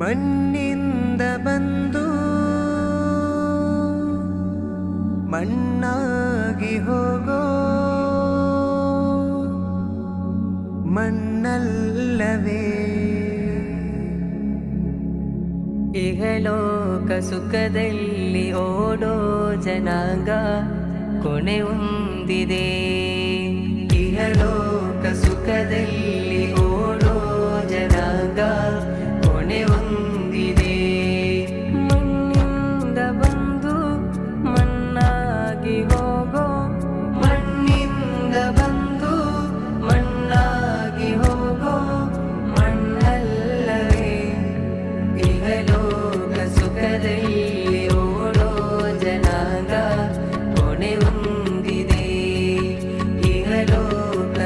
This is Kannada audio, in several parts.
ಮಣ್ಣಿಂದ ಬಂದು ಮಣ್ಣಾಗಿ ಹೋಗೋ ಮಣ್ಣಲ್ಲವೇ? ಇಹಲೋಕ ಸುಖದಲ್ಲಿ ಓಡೋ ಜನಾಂಗ ಕೊನೆ ಹೊಂದಿದೆ. ಇಹಲೋಕ ಸುಖದಲ್ಲಿ ಓ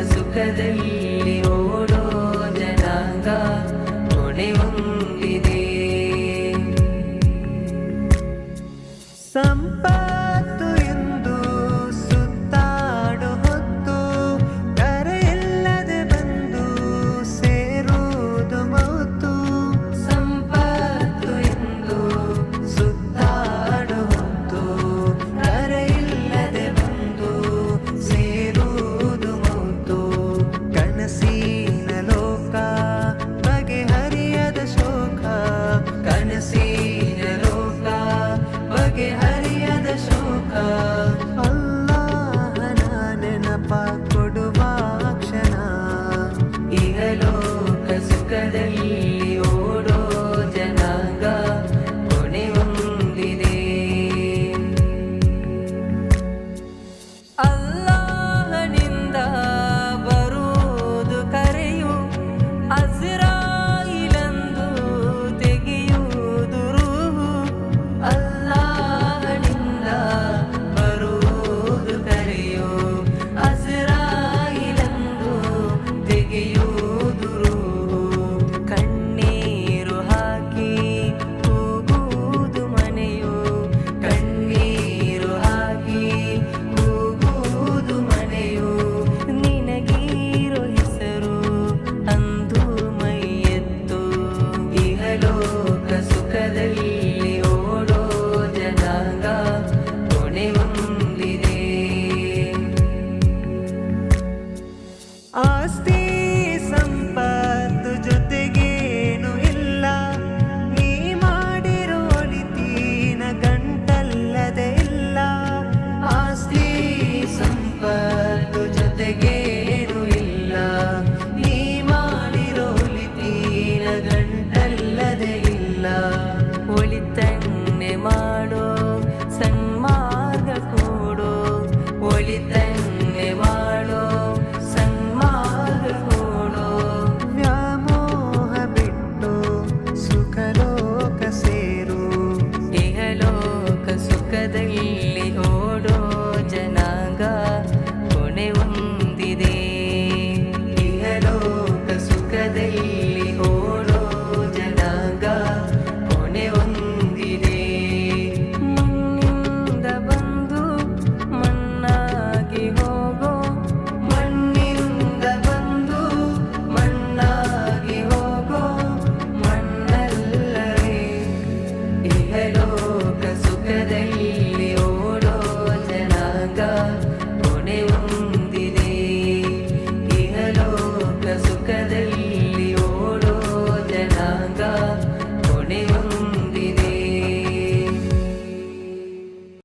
ಸುಖದಲ್ಲಿ ಓಡೋ ಜನಾಂಗ ಹೊಣೆ ಹೊಂದಿದೆ